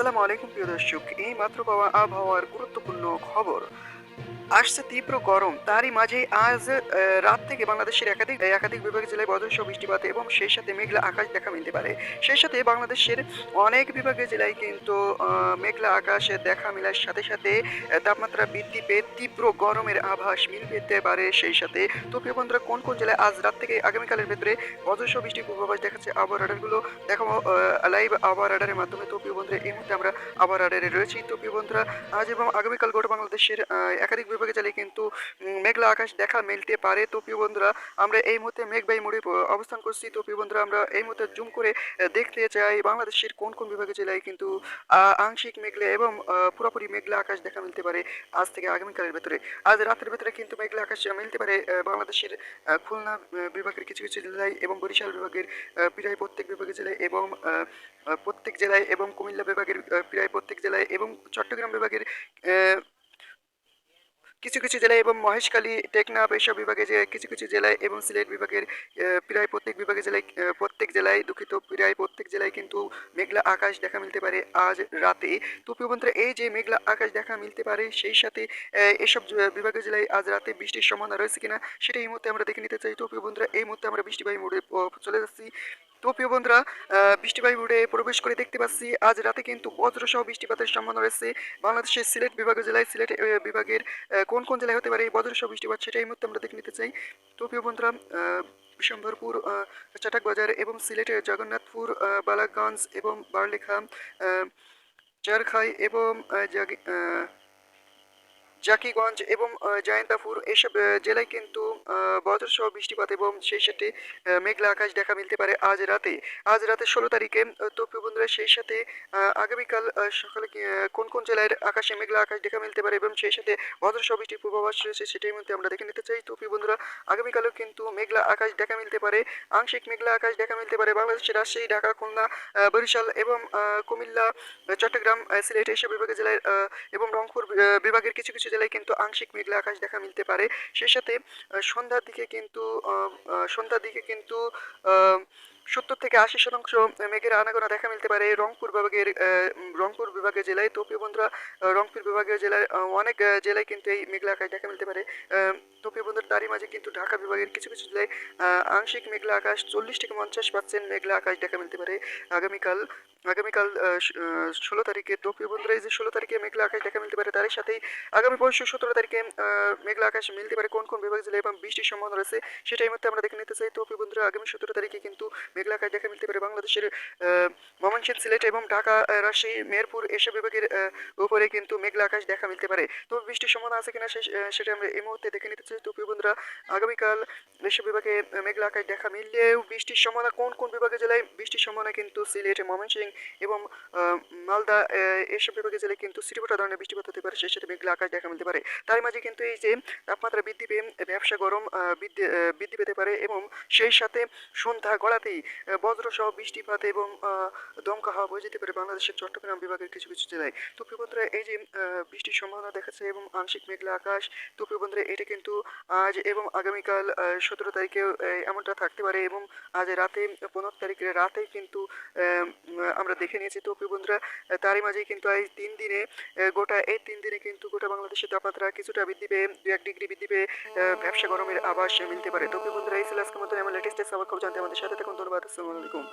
আসসালামু আলাইকুম প্রিয় দর্শক এই মাত্র পাওয়া আবহাওয়ার গুরুত্বপূর্ণ খবর। আসছে তীব্র গরম। তারই মাঝে আজ রাত থেকে বাংলাদেশের একাধিক একাধিক বিভাগ জেলায় বজ্রসহ বৃষ্টিপাত এবং সেই সাথে মেঘলা আকাশ দেখা মিলতে পারে। সেই সাথে বাংলাদেশের অনেক বিভাগের জেলায় কিন্তু মেঘলা আকাশে দেখা মেলার সাথে সাথে তাপমাত্রা বৃদ্ধি পেয়ে তীব্র গরমের আভাস মিল পেতে পারে সেই সাথে। তো প্রিয় বন্ধুরা, কোন কোন জেলায় আজ রাত থেকে আগামীকালের ভেতরে বজ্রসহ বৃষ্টির পূর্বাভাস দেখাচ্ছে আবহাওয়া রাডারগুলো? দেখাবো লাইভ আবহাওয়া রাডারের মাধ্যমে। তো প্রিয় বন্ধুরা, এই মুহূর্তে আমরা আবহাওয়া রাডারে রয়েছি। তো প্রিয় বন্ধুরা, আজ এবং আগামীকাল গোটা বাংলাদেশের একাধিক জেলায় কিন্তু মেঘলা আকাশ দেখা মিলতে পারে। তো প্রিয় বন্ধুরা, আমরা এই মুহূর্তে মেঘবাই মোড়ে অবস্থান করছি। তো প্রিয় বন্ধুরা, আমরা এই মুহূর্তে জুম করে দেখতে চাই বাংলাদেশের কোন কোন বিভাগে জেলায় কিন্তু আংশিক মেঘলা এবং পুরোপুরি মেঘলা আকাশ দেখা মিলতে পারে আজ থেকে আগামীকালের ভেতরে। আজ রাতের ভেতরে কিন্তু মেঘলা আকাশ মিলতে পারে বাংলাদেশের খুলনা বিভাগের কিছু কিছু জেলায় এবং বরিশাল বিভাগের প্রায় প্রত্যেক বিভাগের জেলায় এবং প্রত্যেক জেলায় এবং কুমিল্লা বিভাগের প্রায় প্রত্যেক জেলায় এবং চট্টগ্রাম বিভাগের কিছু কিছু জেলায় এবং মহেশখালী, টেকনাফ এইসব বিভাগে যে কিছু কিছু জেলায় এবং সিলেট বিভাগের প্রায় প্রত্যেক বিভাগের জেলায় প্রত্যেক জেলায় দুঃখিত, প্রায় প্রত্যেক জেলায় কিন্তু মেঘলা আকাশ দেখা মিলতে পারে আজ রাতে। তো প্রিয় বন্ধুরা, এই যে মেঘলা আকাশ দেখা মিলতে পারে, সেই সাথে এসব বিভাগের জেলায় আজ রাতে বৃষ্টির সম্ভাবনা রয়েছে কিনা, সেটা এই মুহূর্তে আমরা দেখে নিতে চাই। তো প্রিয় বন্ধুরা, এই মুহূর্তে আমরা বৃষ্টিবাহী মোড়ে চলে যাচ্ছি। তো প্রিয় বন্ধুরা আহ, বৃষ্টিবাহী প্রবেশ করে দেখতে পাচ্ছি আজ রাতে কিন্তু বজ্রসহ বৃষ্টিপাতের সম্ভাবনা রয়েছে। বাংলাদেশের সিলেট বিভাগের জেলায় সিলেট বিভাগের কোন কোন জেলায় হতে পারে এই বজ্রসহ বৃষ্টিপাত সেটা এই মুহূর্তে আমরা দেখে নিতে চাই। তো প্রিয় বন্ধুরা আহ, বিশম্বরপুর চাটাক বাজার এবং সিলেটের জগন্নাথপুর বালাগঞ্জ এবং বারলেখা চারখাই এবং জাকিগঞ্জ এবং জয়ন্তাপুর এসব জেলায় কিন্তু বজ্রসহ বৃষ্টিপাত এবং সেই সাথে মেঘলা আকাশ দেখা মিলতে পারে আজ রাতে। আজ রাতে ষোলো তারিখে তো বন্ধুরা, সেই সাথে আগামীকাল সকালে কোন কোন জেলার আকাশে মেঘলা আকাশ দেখা মিলতে পারে এবং সেই সাথে বজ্রসহ বৃষ্টির পূর্বাভাস রয়েছে সেটাই মধ্যে আমরা দেখে নিতে চাই। তো বন্ধুরা, আগামীকালও কিন্তু মেঘলা আকাশ দেখা মিলতে পারে, আংশিক মেঘলা আকাশ দেখা মিলতে পারে বাংলাদেশের রাজশাহী, ঢাকা, খুলনা বরিশাল এবং কুমিল্লা চট্টগ্রাম সিলেট এইসব বিভাগের জেলায় এবং রংপুর বিভাগের কিছু কিছু জেলায় কিন্তু আংশিক মেঘলা আকাশ দেখা মিলতে পারে। সে সাথে সন্ধ্যার দিকে কিন্তু সন্ধ্যার দিকে কিন্তু সত্তর থেকে আশি শতাংশ মেঘের আনাগোনা দেখা মিলতে পারে রংপুর বিভাগের রংপুর বিভাগের জেলায়। তো বন্ধুরা রংপুর বিভাগের জেলায় অনেক জেলায় কিন্তু এই মেঘলা আকাশ দেখা মিলতে পারে। প্রিয় বন্ধুরা তারই মাঝে কিন্তু ঢাকা বিভাগের কিছু কিছু জেলায় আংশিক মেঘলা আকাশ চল্লিশ থেকে পঞ্চাশ পার্সেন্ট মেঘলা আকাশ দেখা মিলতে পারে। আগামীকাল আগামীকাল ষোলো তারিখে প্রিয় বন্ধুরা এই যে ষোলো তারিখে মেঘলা আকাশ দেখা মিলতে পারে, তারই সাথেই আগামী পরশু সতেরো তারিখে মেঘলা আকাশ মিলতে পারে। কোন কোন বিভাগ জেলায় এবং বৃষ্টির সম্ভাবনা রয়েছে, সেটাই মধ্যে আমরা দেখে নিতে চাই। প্রিয় বন্ধুরা আগামী সতেরো তারিখে কিন্তু মেঘলা আকাশ দেখা মিলতে পারে বাংলাদেশের ময়মনসিংহ, সিলেট এবং ঢাকা রাজশাহী, মেহেরপুর এসব বিভাগের উপরে কিন্তু মেঘলা আকাশ দেখা মিলতে পারে। তো বৃষ্টির সম্ভাবনা আছে কিনা সেটা আমরা এই মুহূর্তে দেখে নিতে তো প্রিয় বন্ধুরা আগামীকাল এসব বিভাগে মেঘলা আকাশ দেখা মিললেও বৃষ্টির সম্ভাবনা কোন কোন বিভাগে জেলায় বৃষ্টির সম্ভাবনা কিন্তু সিলেট ময়মনসিংহ এবং মালদা এসব বিভাগে জেলায় কিন্তু সিটিপোটা ধরনের বৃষ্টিপাত হতে পারে, সেই সাথে মেঘলা আকাশ দেখা মিলতে পারে। তার মাঝে কিন্তু এই যে তাপমাত্রা বৃদ্ধি পেয়ে ব্যবসা গরম বৃদ্ধি বৃদ্ধি পেতে পারে এবং সেই সাথে সন্ধ্যা গড়াতেই বজ্রসহ বৃষ্টিপাত এবং দমকা হাওয়া বয়ে যেতে পারে বাংলাদেশের চট্টগ্রাম বিভাগের কিছু কিছু জেলায়। তো এই যে বৃষ্টির সম্ভাবনা দেখাচ্ছে এবং আংশিক মেঘলা আকাশ, তো এটা কিন্তু আজ এবং আগামীকাল সতেরো তারিখে এমনটা থাকতে পারে এবং আজ রাতে, পনেরো তারিখের রাতেই কিন্তু আমরা দেখে নিয়েছি। তো বন্ধুরা তারই মাঝেই কিন্তু এই তিন দিনে গোটা এই তিন দিনে কিন্তু গোটা বাংলাদেশের তাপমাত্রা কিছুটা বৃদ্ধি পেয়ে, দু এক ডিগ্রি বৃদ্ধি পেয়ে ব্যবসা গরমের আবাস মিলতে পারে। তো বন্ধুরা, এই সিলাসকে মতো আমার লেটেস্ট খবর খবর জানতে আমাদের সাথে থাকুন। ধন্যবাদ, আসসালামু আলাইকুম।